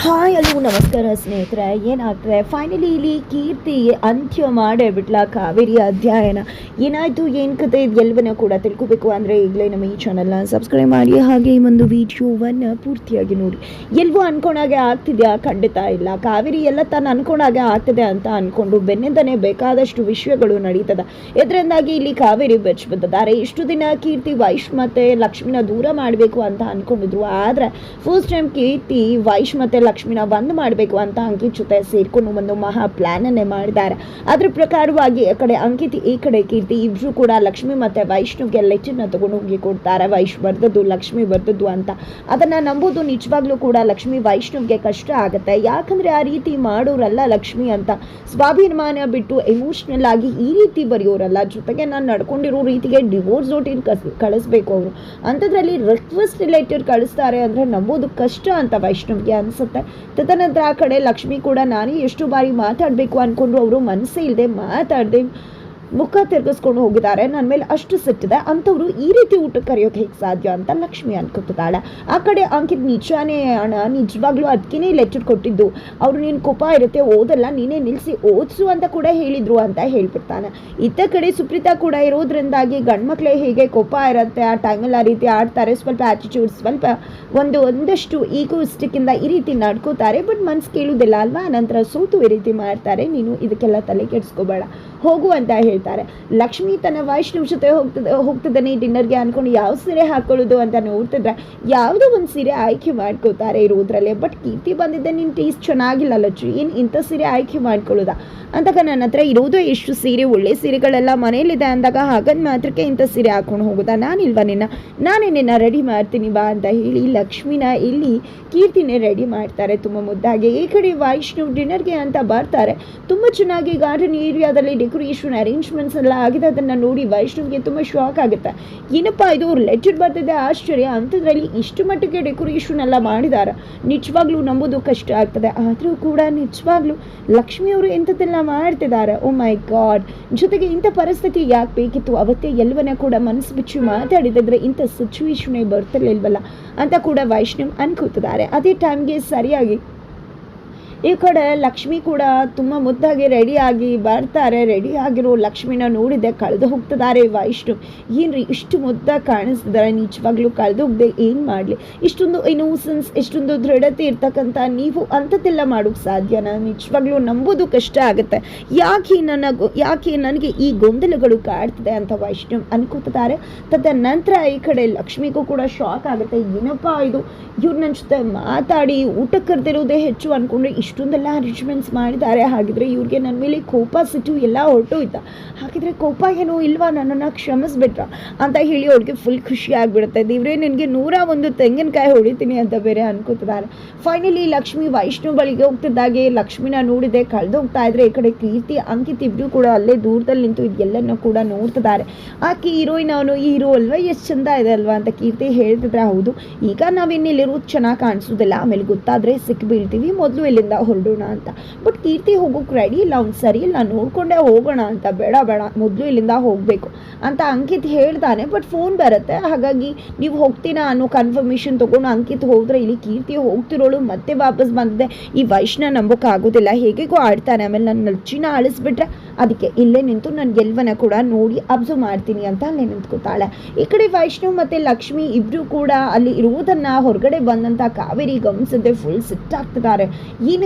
Hi ಅಲ್ಲೂ ನಮಸ್ಕಾರ ಸ್ನೇಹಿತರೆ, ಏನಾಗ್ತದೆ? ಫೈನಲಿ ಇಲ್ಲಿ ಕೀರ್ತಿ ಅಂತ್ಯ ಮಾಡೇ ಬಿಟ್ಲ ಕಾವೇರಿ ಅಧ್ಯಯನ. ಏನಾಯಿತು, ಏನು ಕತೆ ಎಲ್ಲವನ್ನ ಕೂಡ ತಿಳ್ಕೊಬೇಕು ಅಂದರೆ ಈಗಲೇ ನಮ್ಮ ಈ ಚಾನಲ್ನ ಸಬ್ಸ್ಕ್ರೈಬ್ ಮಾಡಿ, ಹಾಗೆ ಈ ಒಂದು ವಿಡಿಯೋವನ್ನು ಪೂರ್ತಿಯಾಗಿ ನೋಡಿ. ಎಲ್ಲವೂ ಅನ್ಕೊಂಡಾಗೆ ಆಗ್ತಿದೆಯಾ? ಖಂಡಿತ ಇಲ್ಲ. ಕಾವೇರಿ ಎಲ್ಲ ತಾನು ಅನ್ಕೊಂಡಾಗೆ ಆಗ್ತದೆ ಅಂತ ಅಂದ್ಕೊಂಡು ಬೆನ್ನಿಂದನೇ ಬೇಕಾದಷ್ಟು ವಿಷಯಗಳು ನಡೀತದ. ಇದರಿಂದಾಗಿ ಇಲ್ಲಿ ಕಾವೇರಿ ಬೆಚ್ಚ ಬಂದಿದ್ದಾರೆ ಇಷ್ಟು ದಿನ ಕೀರ್ತಿ, ವೈಶ್ ಮತ್ತು ಲಕ್ಷ್ಮಿನ ದೂರ ಮಾಡಬೇಕು ಅಂತ ಅಂದ್ಕೊಂಡಿದ್ರು ಆದರೆ ಫಸ್ಟ್ ಟೈಮ್ ಕೀರ್ತಿ, ವೈಶ್ ಮತ್ತೆ ಲಕ್ಷ್ಮಿನ ಒಂದು ಮಾಡಬೇಕು ಅಂತ ಅಂಕಿತ್ ಜೊತೆ ಸೇರ್ಕೊಂಡು ಒಂದು ಮಹಾ ಪ್ಲಾನ್ ಅನ್ನೇ ಮಾಡಿದ್ದಾರೆ. ಅದ್ರ ಪ್ರಕಾರವಾಗಿ ಆ ಕಡೆ ಅಂಕಿತ್, ಈ ಕಡೆ ಕೀರ್ತಿ ಇಬ್ರು ಕೂಡ ಲಕ್ಷ್ಮಿ ಮತ್ತೆ ವೈಷ್ಣುವಿಗೆ ಲೆಚ್ಚನ್ನ ತಗೊಂಡು ಹೋಗಿ ಕೊಡ್ತಾರೆ. ವೈಶ್ ಬರ್ದದ್ದು ಲಕ್ಷ್ಮಿ ಬರ್ದದ್ದು ಅಂತ. ಅದನ್ನ ನಂಬೋದು ನಿಜವಾಗ್ಲೂ ಕೂಡ ಲಕ್ಷ್ಮಿ ವೈಷ್ಣವ್ಗೆ ಕಷ್ಟ ಆಗುತ್ತೆ. ಯಾಕಂದ್ರೆ ಆ ರೀತಿ ಮಾಡೋರಲ್ಲ ಲಕ್ಷ್ಮಿ ಅಂತ. ಸ್ವಾಭಿಮಾನ ಬಿಟ್ಟು ಎಮೋಷ್ನಲ್ ಆಗಿ ಈ ರೀತಿ ಬರೆಯೋರಲ್ಲ. ಜೊತೆಗೆ ನಾನು ನಡ್ಕೊಂಡಿರೋ ರೀತಿಗೆ ಡಿವೋರ್ಸ್ ನೋಟಿನ ಕಸ್, ಕಳಿಸ್ಬೇಕು ಅವರು. ಅಂಥದ್ರಲ್ಲಿ ರಿಕ್ವೆಸ್ಟ್ ರಿಲೇಟೆಡ್ ಕಳಿಸ್ತಾರೆ ಅಂದರೆ ನಂಬೋದು ಕಷ್ಟ ಅಂತ ವೈಷ್ಣವ್ಗೆ ಅನಿಸುತ್ತೆ. ತದನಂತರ ಆ ಕಡೆ ಲಕ್ಷ್ಮಿ ಕೂಡ ನಾನೇ ಎಷ್ಟು ಬಾರಿ ಮಾತಾಡಬೇಕು? ಅಂದ್ಕೊಂಡ್ರು ಅವರು ಮನಸ್ಸೇ ಇಲ್ಲದೆ ಮಾತಾಡದೆ ಮುಖ ತಿರ್ಗಿಸ್ಕೊಂಡು ಹೋಗಿದ್ದಾರೆ. ನನ್ನ ಮೇಲೆ ಅಷ್ಟು ಸಿಟ್ಟಿದೆ ಅಂಥವ್ರು ಈ ರೀತಿ ಊಟಕ್ಕೆ ಕರೆಯೋಕೆ ಹೇಗೆ ಸಾಧ್ಯ ಅಂತ ಲಕ್ಷ್ಮಿ ಅನ್ಕೊತಿದ್ದಾಳೆ. ಆ ಕಡೆ ಅಂಕಿತ್ ನಿಜಾನೇ ಅಣ್ಣ, ನಿಜವಾಗ್ಲೂ ಅದಕ್ಕೇ ಲೆಟರ್ ಕೊಟ್ಟಿದ್ದು. ಅವರು ನೀನು ಕೋಪ ಇರುತ್ತೆ, ಓದಲ್ಲ, ನೀನೇ ನಿಲ್ಲಿಸಿ ಓದಿಸು ಅಂತ ಕೂಡ ಹೇಳಿದ್ರು ಅಂತ ಹೇಳ್ಬಿಡ್ತಾನೆ. ಇತ್ತ ಕಡೆ ಸುಪ್ರೀತಾ ಕೂಡ ಇರೋದ್ರಿಂದಾಗಿ ಗಂಡ್ಮಕ್ಳೇ ಹೇಗೆ ಕೋಪ ಇರುತ್ತೆ, ಆ ಟೈಮಲ್ಲಿ ಆ ರೀತಿ ಆಡ್ತಾರೆ, ಸ್ವಲ್ಪ ಆ್ಯಟಿಟ್ಯೂಡ್ ಸ್ವಲ್ಪ ಒಂದು, ಒಂದಷ್ಟು ಈಗೋಸ್ಟಿಕ್ಕಿಂದ ಈ ರೀತಿ ನಡ್ಕೋತಾರೆ ಬಟ್ ಮನ್ಸು ಕೇಳುವುದಿಲ್ಲ ಅಲ್ವಾ? ನಂತರ ಸೋತು ಈ ರೀತಿ ಮಾಡ್ತಾರೆ. ನೀನು ಇದಕ್ಕೆಲ್ಲ ತಲೆ ಕೆಡಿಸ್ಕೋಬೇಡ. ಹೋಗು ಅಂತ ಹೇಳ್ತಾರೆ. ಲಕ್ಷ್ಮಿ ತನ್ನ ವೈಷ್ಣವ್ ಜೊತೆ ಹೋಗ್ತದೆ ಹೋಗ್ತಿದ್ದಾನೆ ಡಿನ್ನರ್ಗೆ ಅನ್ಕೊಂಡು ಯಾವ ಸೀರೆ ಹಾಕೊಳ್ಳೋದು ಅಂತ ನೋಡ್ತಿದ್ರೆ ಯಾವುದೋ ಒಂದು ಸೀರೆ ಆಯ್ಕೆ ಮಾಡ್ಕೋತಾರೆ ಇರೋದ್ರಲ್ಲೇ. ಬಟ್ ಕೀರ್ತಿ ಬಂದಿದ್ದೆ ನಿನ್ನ ಟೇಸ್ಟ್ ಚೆನ್ನಾಗಿಲ್ಲ ಲಚ್ಚು, ಏನು ಇಂಥ ಸೀರೆ ಆಯ್ಕೆ ಮಾಡ್ಕೊಳ್ಳೋದಾ? ಅಂದಾಗ ನನ್ನ ಹತ್ರ ಇರೋದು ಎಷ್ಟು ಸೀರೆ, ಒಳ್ಳೆ ಸೀರೆಗಳೆಲ್ಲ ಮನೇಲಿದೆ ಅಂದಾಗ ಹಾಗನ್ ಮಾತ್ರಕ್ಕೆ ಇಂಥ ಸೀರೆ ಹಾಕೊಂಡು ಹೋಗೋದಾ? ನಾನಿಲ್ವಾ ನಿನ್ನ? ನಾನೇ ನಿನ್ನ ರೆಡಿ ಮಾಡ್ತೀನಿ ಬಾ ಅಂತ ಹೇಳಿ ಲಕ್ಷ್ಮಿನ ಇಲ್ಲಿ ಕೀರ್ತಿನೇ ರೆಡಿ ಮಾಡ್ತಾರೆ ತುಂಬ ಮುದ್ದಾಗಿ ಈ ಕಡೆ ವೈಷ್ಣವ್ ಡಿನ್ನರ್ಗೆ ಅಂತ ಬರ್ತಾರೆ. ತುಂಬ ಚೆನ್ನಾಗಿ ಗಾರ್ಡನ್ ಏರಿಯಾದಲ್ಲಿ ಡೆಕೋರೇಷನ್ ಅರೇಂಜ್ಮೆಂಟ್ಸ್ ಎಲ್ಲ ಆಗಿದೆ, ಅದನ್ನು ನೋಡಿ ವೈಷ್ಣವ್ಗೆ ತುಂಬ ಶಾಕ್ ಆಗುತ್ತೆ. ಏನಪ್ಪ ಇದು, ಅವ್ರು ಲೆಟರ್ ಬರ್ತಿದೆ, ಆಶ್ಚರ್ಯ. ಅಂಥದ್ರಲ್ಲಿ ಇಷ್ಟು ಮಟ್ಟಿಗೆ ಡೆಕೋರೇಷನ್ ಎಲ್ಲ ಮಾಡಿದ್ದಾರೆ ನಿಜವಾಗ್ಲೂ ನಂಬೋದು ಕಷ್ಟ ಆಗ್ತದೆ. ಆದರೂ ಕೂಡ ನಿಜವಾಗ್ಲೂ ಲಕ್ಷ್ಮಿಯವರು ಎಂಥದ್ದೆಲ್ಲ ಮಾಡ್ತಿದ್ದಾರೆ ಓ ಮೈ ಗಾಡ್ ಜೊತೆಗೆ ಇಂಥ ಪರಿಸ್ಥಿತಿ ಯಾಕೆ ಬೇಕಿತ್ತು? ಅವತ್ತೇ ಎಲ್ಲವನ್ನ ಕೂಡ ಮನಸ್ಸು ಬಿಚ್ಚಿ ಮಾತಾಡಿದ್ರೆ ಇಂಥ ಸಿಚುವೇಶನೇ ಬರ್ತಿರ್ಲಿಲ್ವಲ್ಲ? ಅಂತ ಕೂಡ ವೈಷ್ಣವ್ ಅನ್ಕೋತಿದ್ದಾರೆ. ಅದೇ ಟೈಮ್ಗೆ ಸರಿಯಾಗಿ ಈ ಕಡೆ ಲಕ್ಷ್ಮಿ ಕೂಡ ತುಂಬ ಮುದ್ದಾಗಿ ರೆಡಿಯಾಗಿ ಬರ್ತಾರೆ. ರೆಡಿಯಾಗಿರೋ ಲಕ್ಷ್ಮಿನ ನೋಡಿದೆ, ಕಳೆದು ಹೋಗ್ತಿದ್ದಾರೆ ವೈಷ್ಣು. ಏನ್ರಿ ಇಷ್ಟು ಮುದ್ದಾಗಿ ಕಾಣಿಸ್ತಿದ್ದಾರೆ ನಿಜವಾಗ್ಲೂ ಕಳೆದು ಹೋಗದೆ, ಏನು ಮಾಡಲಿ? ಇಷ್ಟೊಂದು ಇನೋಸೆನ್ಸ್ ಇಷ್ಟೊಂದು ದೃಢತೆ ಇರ್ತಕ್ಕಂಥ ನೀವು ಅಂಥದ್ದೆಲ್ಲ ಮಾಡೋಕ್ಕೆ ಸಾಧ್ಯನಾ? ನಿಜವಾಗ್ಲೂ ನಂಬೋದು ಕಷ್ಟ ಆಗುತ್ತೆ. ಯಾಕೆ ನನ್ನ ಯಾಕೆ ನನಗೆ ಈ ಗೊಂದಲಗಳು ಕಾಡ್ತಿದೆ ಅಂತ ವೈಷ್ಣವ್ ಅನ್ಕೋತಿದ್ದಾರೆ. ತದನಂತರ ಈ ಕಡೆ ಲಕ್ಷ್ಮಿಗೂ ಕೂಡ ಶಾಕ್ ಆಗುತ್ತೆ. ಏನಪ್ಪ ಇದು? ಇವ್ರು ನನ್ನ ಜೊತೆ ಮಾತಾಡಿ ಊಟಕ್ಕೆ ಕರೆದಿರೋದೇ ಹೆಚ್ಚು ಅನ್ಕೊಂಡ್ರೆ ಇಷ್ಟೊಂದೆಲ್ಲ ಅರೇಂಜ್ಮೆಂಟ್ಸ್ ಮಾಡಿದ್ದಾರೆ. ಹಾಗಿದ್ರೆ ಇವ್ರಿಗೆ ನನ್ನ ಮೇಲೆ ಕೋಪ ಸಿಟ್ಟು ಎಲ್ಲ ಹೊರಟೋಯ್ತಾ ಹಾಗಿದ್ರೆ ಕೋಪ ಏನೋ ಇಲ್ವಾ? ನನ್ನನ್ನು ಕ್ಷಮಿಸ್ಬಿಟ್ರ? ಅಂತ ಹೇಳಿ ಅವ್ರಿಗೆ ಫುಲ್ ಖುಷಿ ಆಗಿಬಿಡುತ್ತೆ. ದೇವ್ರೆ, ನಿನಗೆ ನೂರ ಒಂದು ತೆಂಗಿನಕಾಯಿ ಹೊಡಿತೀನಿ ಅಂತ ಬೇರೆ ಅನ್ಕೋತಿದ್ದಾರೆ. ಫೈನಲಿ ಲಕ್ಷ್ಮಿ ವೈಷ್ಣು ಬಳಿಗೆ ಹೋಗ್ತಿದ್ದಾಗೆ ಲಕ್ಷ್ಮಿನ ನೋಡಿದೆ. ಕಳೆದು ಹೋಗ್ತಾ ಇದ್ರೆ ಈ ಕಡೆ ಕೀರ್ತಿ, ಅಂಕಿತ್ ಇಬ್ಬರು ಕೂಡ ಅಲ್ಲೇ ದೂರದಲ್ಲಿ ನಿಂತು ಇದೆಲ್ಲನೂ ಕೂಡ ನೋಡ್ತಿದ್ದಾರೆ. ಆಕೆ ಹೀರೋಯಿನ್ ಅವನು ಈ ಹೀರೋ ಅಲ್ವಾ? ಎಷ್ಟು ಚಂದ ಇದೆ ಅಲ್ವಾ ಅಂತ ಕೀರ್ತಿ ಹೇಳ್ತಿದ್ರೆ ಹೌದು. ಈಗ ನಾವಿನ್ನಿಲ್ಲಿರೋದು ಚೆನ್ನಾಗಿ ಕಾಣಿಸೋದಿಲ್ಲ. ಆಮೇಲೆ ಗೊತ್ತಾದರೆ ಸಿಕ್ಕಿ ಬೀಳ್ತೀವಿ ಮೊದಲು ಇಲ್ಲಿಂದ ಹೊರಡೋಣ ಅಂತ. ಬಟ್ ಕೀರ್ತಿ ಹೋಗೋಕೆ ರೆಡಿ ಇಲ್ಲ, ಅವ್ನು ಸರಿ ಇಲ್ಲ, ನೋಡ್ಕೊಂಡೇ ಹೋಗೋಣ ಅಂತ. ಬೇಡ ಬೇಡ, ಮೊದಲು ಇಲ್ಲಿಂದ ಹೋಗಬೇಕು ಅಂತ ಅಂಕಿತ್ ಹೇಳ್ತಾನೆ. ಬಟ್ ಫೋನ್ ಬರುತ್ತೆ, ಹಾಗಾಗಿ ನೀವು ಹೋಗ್ತೀನ ಅನ್ನೋ ಕನ್ಫರ್ಮೇಷನ್ ತೊಗೊಂಡು ಅಂಕಿತ್ ಹೋದ್ರೆ ಇಲ್ಲಿ ಕೀರ್ತಿ ಹೋಗ್ತಿರೋಳು, ಮತ್ತೆ ವಾಪಸ್ ಬಂದಿದೆ. ಈ ವೈಷ್ಣ ನಂಬೋಕೆ ಆಗೋದಿಲ್ಲ, ಹೇಗೆಗೋ ಆಡ್ತಾನೆ. ಆಮೇಲೆ ನನ್ನ ನಚ್ಚಿನ ಅಳಿಸ್ಬಿಟ್ರೆ ಅದಕ್ಕೆ ಇಲ್ಲೇ ನಿಂತು ನನ್ನ ಗೆಲ್ವನ ಕೂಡ ನೋಡಿ ಅಬ್ಸರ್ವ್ ಮಾಡ್ತೀನಿ ಅಂತ ಅಲ್ಲೇ ನಿಂತ್ಕೊತಾಳೆ. ಈ ಕಡೆ ವೈಷ್ಣವ್ ಮತ್ತು ಲಕ್ಷ್ಮಿ ಇಬ್ಬರು ಕೂಡ ಅಲ್ಲಿ ಇರುವುದನ್ನು ಹೊರಗಡೆ ಬಂದಂಥ ಕಾವೇರಿ ಗಮನಿಸದೆ ಫುಲ್ ಸಿಟ್ಟಾಗ್ತಿದ್ದಾರೆ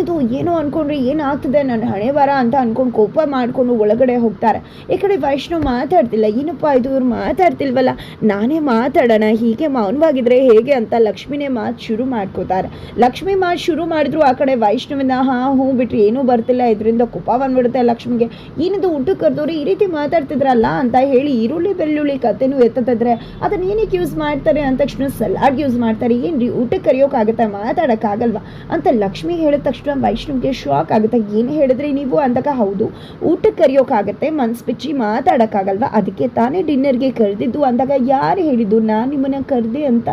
ಏನಿದು ಏನೋ ಅನ್ಕೊಂಡ್ರೆ ಏನಾಗ್ತದೆ? ನನ್ನ ಹಣೆ ಬರ ಅಂತ ಅಂದ್ಕೊಂಡು ಕೋಪ ಮಾಡ್ಕೊಂಡು ಒಳಗಡೆ ಹೋಗ್ತಾರೆ. ಈ ಕಡೆ ವೈಷ್ಣವ್ ಮಾತಾಡ್ತಿಲ್ಲ. ಏನಪ್ಪ ಇದು? ಇವ್ರು ಮಾತಾಡ್ತಿಲ್ವಲ್ಲ? ನಾನೇ ಮಾತಾಡೋಣ. ಹೀಗೆ ಮೌನವಾಗಿದ್ರೆ ಹೇಗೆ ಅಂತ ಲಕ್ಷ್ಮಿನೇ ಮಾತು ಶುರು ಮಾಡ್ಕೋತಾರೆ. ಲಕ್ಷ್ಮಿ ಮಾತು ಶುರು ಮಾಡಿದ್ರು ಆ ಕಡೆ ವೈಷ್ಣವಿನ, ಹಾ, ಹ್ಞೂ ಬಿಟ್ರಿ ಏನೂ ಬರ್ತಿಲ್ಲ. ಇದರಿಂದ ಕೋಪ ಬಂದ್ಬಿಡುತ್ತೆ ಲಕ್ಷ್ಮಿಗೆ. ಏನಿದು ಊಟ ಕರೆದವ್ರು ಈ ರೀತಿ ಮಾತಾಡ್ತಿದ್ರಲ್ಲ ಅಂತ ಹೇಳಿ ಈರುಳ್ಳಿ, ಬೆಳ್ಳುಳ್ಳಿ ಕತೆನೂ ಎತ್ತತಿದ್ರೆ ಅದನ್ನ ಏನಕ್ಕೆ ಯೂಸ್ ಮಾಡ್ತಾರೆ? ಅಂತ ತಕ್ಷಣ ಸಲಾಡ್ ಯೂಸ್ ಮಾಡ್ತಾರೆ. ಏನ್ರಿ? ಊಟಕ್ಕೆ ಕರೆಯೋಕ್ಕಾಗತ್ತೆ ಮಾತಾಡೋಕ್ಕಾಗಲ್ವಾ? ಅಂತ ಲಕ್ಷ್ಮಿ ಹೇಳಿದ ತಕ್ಷಣ ವೈಷ್ಣವ್ಗೆ ಶಾಕ್ ಆಗುತ್ತೆ. ಏನು ಹೇಳಿದ್ರಿ ನೀವು? ಅಂದಾಗ ಹೌದು. ಊಟಕ್ಕೆ ಕರೆಯೋಕ್ಕಾಗತ್ತೆ ಮನ್ಸು ಬಿಚ್ಚಿ ಮಾತಾಡೋಕ್ಕಾಗಲ್ವಾ? ಅದಕ್ಕೆ ತಾನೇ ಡಿನ್ನರ್ಗೆ ಕರೆದಿದ್ದು. ಅಂದಾಗ ಯಾರು ಹೇಳಿದ್ದು? ನಾನು ನಿಮ್ಮನ್ನು ಕರೆದೆ ಅಂತ,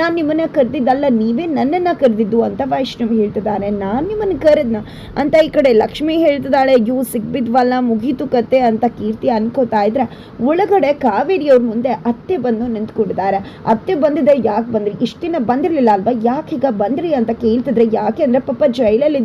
ನಾನು ನಿಮ್ಮನ್ನು ಕರೆದಿದ್ದಲ್ಲ, ನೀವೇ ನನ್ನನ್ನು ಕರೆದಿದ್ದು ಅಂತ ವೈಷ್ಣವ್ ಹೇಳ್ತಿದ್ದಾನೆ. ನಾನು ನಿಮ್ಮನ್ನು ಕರೆದ್ನ ಅಂತ ಈ ಕಡೆ ಲಕ್ಷ್ಮಿ ಹೇಳ್ತಿದ್ದಾಳೆ. ಅಯ್ಯೋ ಸಿಗ್ಬಿದ್ವಲ್ಲ, ಮುಗೀತು ಕತೆ ಅಂತ ಕೀರ್ತಿ ಅನ್ಕೋತಾ ಇದ್ರೆ ಒಳಗಡೆ ಕಾವೇರಿ ಅವ್ರ ಮುಂದೆ ಅತ್ತೆ ಬಂದು ನಿಂತ್ಕೊಂಡಿದ್ದಾರೆ. ಅತ್ತೆ ಬಂದಿದೆ, ಯಾಕೆ ಬಂದ್ರಿ? ಇಷ್ಟಿನ ಬಂದಿರಲಿಲ್ಲ ಅಲ್ವಾ? ಯಾಕೆ ಈಗ ಬಂದ್ರಿ ಅಂತ ಕೇಳ್ತಿದ್ರೆ ಯಾಕೆ ಅಂದರೆ ಪಾಪ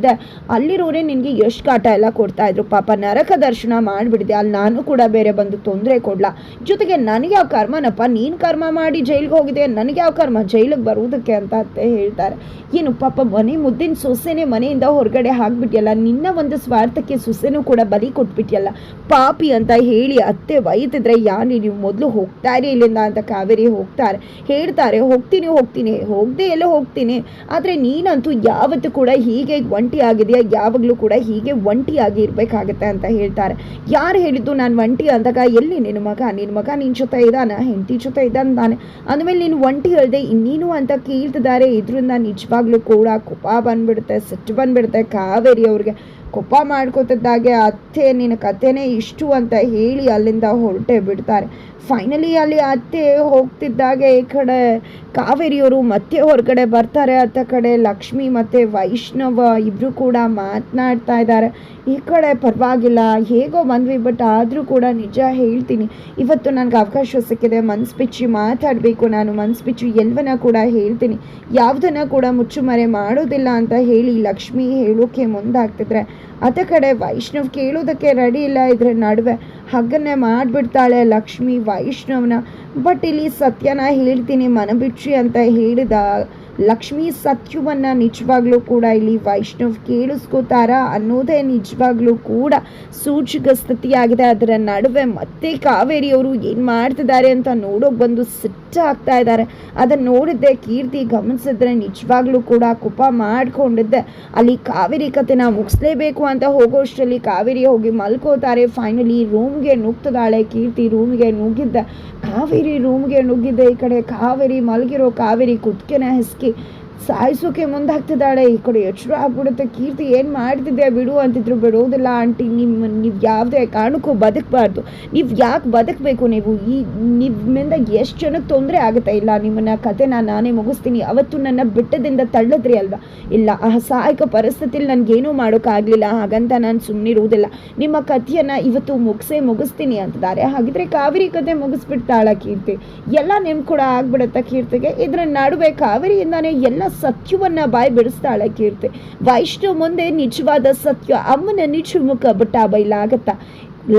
ಜೈಲಲ್ಲಿದ್ದೆ ಅಲ್ಲಿರೋರೇ ನಿನಗೆ ಎಷ್ಟು ಕಾಟ ಎಲ್ಲ ಕೊಡ್ತಾ ಇದ್ರು. ಪಾಪ ನರಕ ದರ್ಶನ ಮಾಡಿಬಿಡಿದೆ ಅಲ್ಲಿ ನಾನು ಕೂಡ ಬೇರೆ ಬಂದು ತೊಂದರೆ ಕೊಡ್ಲಾ. ಜೊತೆಗೆ ನನಗೆ ಯಾವ ಕರ್ಮನಪ್ಪ? ನೀನು ಕರ್ಮ ಮಾಡಿ ಜೈಲಿಗೆ ಹೋಗಿದೆ ನನಗೆ ಯಾವ ಕರ್ಮ? ಜೈಲಿಗೆ ಬರುವುದಕ್ಕೆ ಅಂತ ಅತ್ತೆ ಹೇಳ್ತಾರೆ. ಏನು ಪಾಪ ಮನೆ ಮುದ್ದಿನ ಸೊಸೆನೇ ಮನೆಯಿಂದ ಹೊರಗಡೆ ಹಾಕ್ಬಿಟ್ಟಿಯಲ್ಲ ನಿನ್ನ ಒಂದು ಸ್ವಾರ್ಥಕ್ಕೆ ಸೊಸೆನೂ ಕೂಡ ಬಲಿ ಕೊಟ್ಬಿಟ್ಟಿಯಲ್ಲ ಪಾಪಿ ಅಂತ ಹೇಳಿ ಅತ್ತೆ ಬೈತಿದ್ರೆ ಯಾನಿ ನೀವು? ಮೊದಲು ಹೋಗ್ತಾರೆ ಇಲ್ಲಿಂದ ಅಂತ ಕಾವೇರಿ ಹೋಗ್ತಾರೆ. ಹೇಳ್ತಾರೆ, ಹೋಗ್ತೀನಿ ಹೋಗ್ತೀನಿ. ಹೋಗದೆ ಎಲ್ಲೋ ಹೋಗ್ತೀನಿ. ಆದರೆ ನೀನಂತೂ ಯಾವತ್ತೂ ಕೂಡ ಹೀಗೆ ಒಂಟಿ ಆಗಿದೆಯಾ ಯಾವಾಗಲೂ ಕೂಡ ಹೀಗೆ ಒಂಟಿಯಾಗಿ ಇರಬೇಕಾಗತ್ತೆ ಅಂತ ಹೇಳ್ತಾರೆ. ಯಾರು ಹೇಳಿದ್ದು, ನಾನು ಒಂಟಿ ಅಂದಾಗ, ಎಲ್ಲಿ ನಿನ್ನ ಮಗ? ನಿನ್ನ ಮಗ ನಿನ್ನ ಜೊತೆ ಇದ್ದಾನ? ಹೆಂಡತಿ ಜೊತೆ ಇದ್ದಾನೆ ಅಂದಮೇಲೆ, ನೀನು ಒಂಟಿ ಹೇಳಿದೆ ಇನ್ನೇನು ಅಂತ ಕೇಳ್ತಿದ್ದಾರೆ. ಇದರಿಂದ ನಿಜವಾಗ್ಲೂ ಕೂಡ ಕೋಪ ಬಂದ್ಬಿಡುತ್ತೆ, ಸಿಟ್ಟು ಬಂದ್ಬಿಡುತ್ತೆ ಕಾವೇರಿ ಅವ್ರಿಗೆ. ಕೋಪ ಮಾಡ್ಕೋತಿದ್ದಾಗೆ, ಅತ್ತೆ, ನಿನ್ನ ಕಥೆನೇ ಇಷ್ಟು ಅಂತ ಹೇಳಿ ಅಲ್ಲಿಂದ ಹೊರಟೆ ಬಿಡ್ತಾರೆ. ಫೈನಲಿ ಅಲ್ಲಿ ಅತ್ತೆ ಹೋಗ್ತಿದ್ದಾಗೆ, ಈ ಕಡೆ ಕಾವೇರಿಯವರು ಮತ್ತೆ ಹೊರಗಡೆ ಬರ್ತಾರೆ. ಅತ್ತ ಕಡೆ ಲಕ್ಷ್ಮಿ ಮತ್ತು ವೈಷ್ಣವ ಇಬ್ಬರು ಕೂಡ ಮಾತನಾಡ್ತಾ ಇದ್ದಾರೆ. ಈ ಕಡೆ ಪರವಾಗಿಲ್ಲ, ಹೇಗೋ ಬಂದ್ವಿ ಬಟ್ ಆದರೂ ಕೂಡ ನಿಜ ಹೇಳ್ತೀನಿ. ಇವತ್ತು ನನಗೆ ಅವಕಾಶ ಸಿಕ್ಕಿದೆ, ಮನ್ಸು ಬಿಚ್ಚಿ ಮಾತಾಡಬೇಕು. ನಾನು ಮನ್ಸು ಬಿಚ್ಚಿ ಎಲ್ಲವನ್ನ ಕೂಡ ಹೇಳ್ತೀನಿ. ಯಾವುದನ್ನು ಕೂಡ ಮುಚ್ಚುಮರೆ ಮಾಡೋದಿಲ್ಲ ಅಂತ ಹೇಳಿ ಲಕ್ಷ್ಮಿ ಹೇಳೋಕೆ ಮುಂದಾಗ್ತಿದ್ರೆ ಅದ ಕಡೆ ವೈಷ್ಣವ್ ಕೇಳೋದಕ್ಕೆ ರೆಡಿ ಇಲ್ಲ, ಇದ್ರ ನಡುವೆ ಹಗ್ಗನ್ನೇ ಮಾಡಿಬಿಡ್ತಾಳೆ ಲಕ್ಷ್ಮಿ ವೈಷ್ಣವ್ನ. ಬಟ್ ಇಲ್ಲಿ ಸತ್ಯನ ಹೇಳ್ತೀನಿ ಮನಬಿಚ್ಚಿ ಅಂತ ಹೇಳಿದ ಲಕ್ಷ್ಮಿ ಸತ್ಯವನ್ನು ನಿಜವಾಗ್ಲೂ ಕೂಡ ಇಲ್ಲಿ ವೈಷ್ಣವ್ ಕೇಳಿಸ್ಕೋತಾರ ಅನ್ನೋದೇ ನಿಜವಾಗ್ಲೂ ಕೂಡ ಸೂಚಕ ಸ್ಥಿತಿಯಾಗಿದೆ. ಅದರ ನಡುವೆ ಮತ್ತೆ ಕಾವೇರಿಯವರು ಏನು ಮಾಡ್ತಿದ್ದಾರೆ ಅಂತ ನೋಡೋಕೆ ಬಂದು ಸಿಟ್ಟಾಗ್ತಾ ಇದ್ದಾರೆ. ಅದನ್ನು ನೋಡಿದ್ದೆ, ಕೀರ್ತಿ ಗಮನಿಸಿದ್ರೆ ನಿಜವಾಗ್ಲೂ ಕೂಡ ಕುಪ ಮಾಡಿಕೊಂಡಿದ್ದೆ. ಅಲ್ಲಿ ಕಾವೇರಿ ಕತೆನ ಮುಗಿಸ್ಲೇಬೇಕು ಅಂತ ಹೋಗೋಷ್ಟರಲ್ಲಿ ಕಾವೇರಿ ಹೋಗಿ ಮಲ್ಕೋತಾರೆ. ಫೈನಲಿ ರೂಮ್ಗೆ ನುಗ್ತದಾಳೆ ಕೀರ್ತಿ ರೂಮ್ಗೆ ನುಗ್ಗಿದ್ದೆ. ಕಾವೇರಿ ರೂಮ್ಗೆ ನುಗ್ಗಿದ್ದೆ ಈ ಕಡೆ. ಕಾವೇರಿ ಮಲಗಿರೋ ಕಾವೇರಿ ಕುತ್ಕೆನ ಹೆಸ್ಕಿ থেকে ಸಾಯಿಸೋಕೆ ಮುಂದಾಗ್ತಿದ್ದಾಳೆ. ಈ ಕಡೆ ಎಚ್ಚರ ಆಗ್ಬಿಡುತ್ತೆ. ಕೀರ್ತಿ ಏನು ಮಾಡ್ತಿದ್ದೆ ಬಿಡು ಅಂತಿದ್ರು. ಬಿಡೋದಿಲ್ಲ ಆಂಟಿ. ನಿಮ್ಮ ನೀವು ಯಾವುದೇ ಕಾರಣಕ್ಕೂ ಬದುಕಬಾರ್ದು. ನೀವು ಯಾಕೆ ಬದುಕಬೇಕು ನೀವು? ಈ, ನಿಮ್ಮಿಂದ ಎಷ್ಟು ಜನಕ್ಕೆ ತೊಂದರೆ ಆಗುತ್ತೆ? ಇಲ್ಲ, ನಿಮ್ಮನ್ನ ಕತೆನ ನಾನೇ ಮುಗಿಸ್ತೀನಿ. ಅವತ್ತು ನನ್ನ ಬಿಟ್ಟದಿಂದ ತಳ್ಳದ್ರಿ ಅಲ್ವಾ? ಇಲ್ಲ, ಆ ಸಹಾಯಕ ಪರಿಸ್ಥಿತಿಲಿ ನನಗೇನೂ ಮಾಡೋಕ್ಕಾಗಲಿಲ್ಲ ಹಾಗಂತ ನಾನು ಸುಮ್ಮನಿರುವುದಿಲ್ಲ ನಿಮ್ಮ ಕಥೆಯನ್ನು ಇವತ್ತು ಮುಗಿಸೇ ಮುಗಿಸ್ತೀನಿ ಅಂತಿದ್ದಾರೆ. ಹಾಗಿದ್ರೆ ಕಾವೇರಿ ಕತೆ ಮುಗಿಸ್ಬಿಡ್ತಾಳ ಕೀರ್ತಿ. ಎಲ್ಲ ನಿಮ್ಮ ಕೂಡ ಆಗ್ಬಿಡುತ್ತೆ ಕೀರ್ತಿಗೆ. ಇದ್ರ ನಡುವೆ ಕಾವೇರಿಯಿಂದಾನೇ ಎಲ್ಲ ಸತ್ಯವನ್ನ ಬಾಯಿ ಬಿಡಿಸ್ತಾಳೆ ಕೀರ್ತಿ ವೈಷ್ಣವ್ ಮುಂದೆ ನಿಜವಾದ ಸತ್ಯ ಅಮ್ಮನ ನಿಜ ಮುಖ ಬಟ್ಟ ಬಯಲಾಗತ್ತ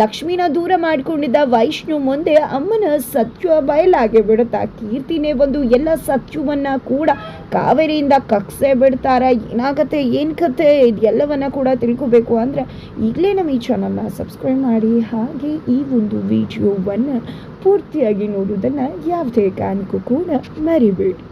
ಲಕ್ಷ್ಮೀನ ದೂರ ಮಾಡಿಕೊಂಡಿದ್ದ ವೈಷ್ಣು ಮುಂದೆ ಅಮ್ಮನ ಸತ್ಯ ಬಯಲಾಗೆ ಬಿಡುತ್ತಾ. ಕೀರ್ತಿನೇ ಬಂದು ಎಲ್ಲ ಸತ್ಯವನ್ನ ಕೂಡ ಕಾವೇರಿಯಿಂದ ಕಕ್ಸೆ ಬಿಡ್ತಾರ. ಏನಾಗತ್ತೆ, ಏನು ಕತೆ, ಇದೆಲ್ಲವನ್ನ ಕೂಡ ತಿಳ್ಕೊಬೇಕು ಅಂದ್ರೆ ಈಗಲೇ ನಮ್ಮ ಈ ಚಾನಲ್ನ ಸಬ್ಸ್ಕ್ರೈಬ್ ಮಾಡಿ. ಹಾಗೆ ಈ ಒಂದು ವಿಡಿಯೋವನ್ನು ಪೂರ್ತಿಯಾಗಿ ನೋಡುವುದನ್ನು ಯಾವುದೇ ಕಾರಣಕ್ಕೂ ಕೂಡ ಮರಿಬೇಡಿ.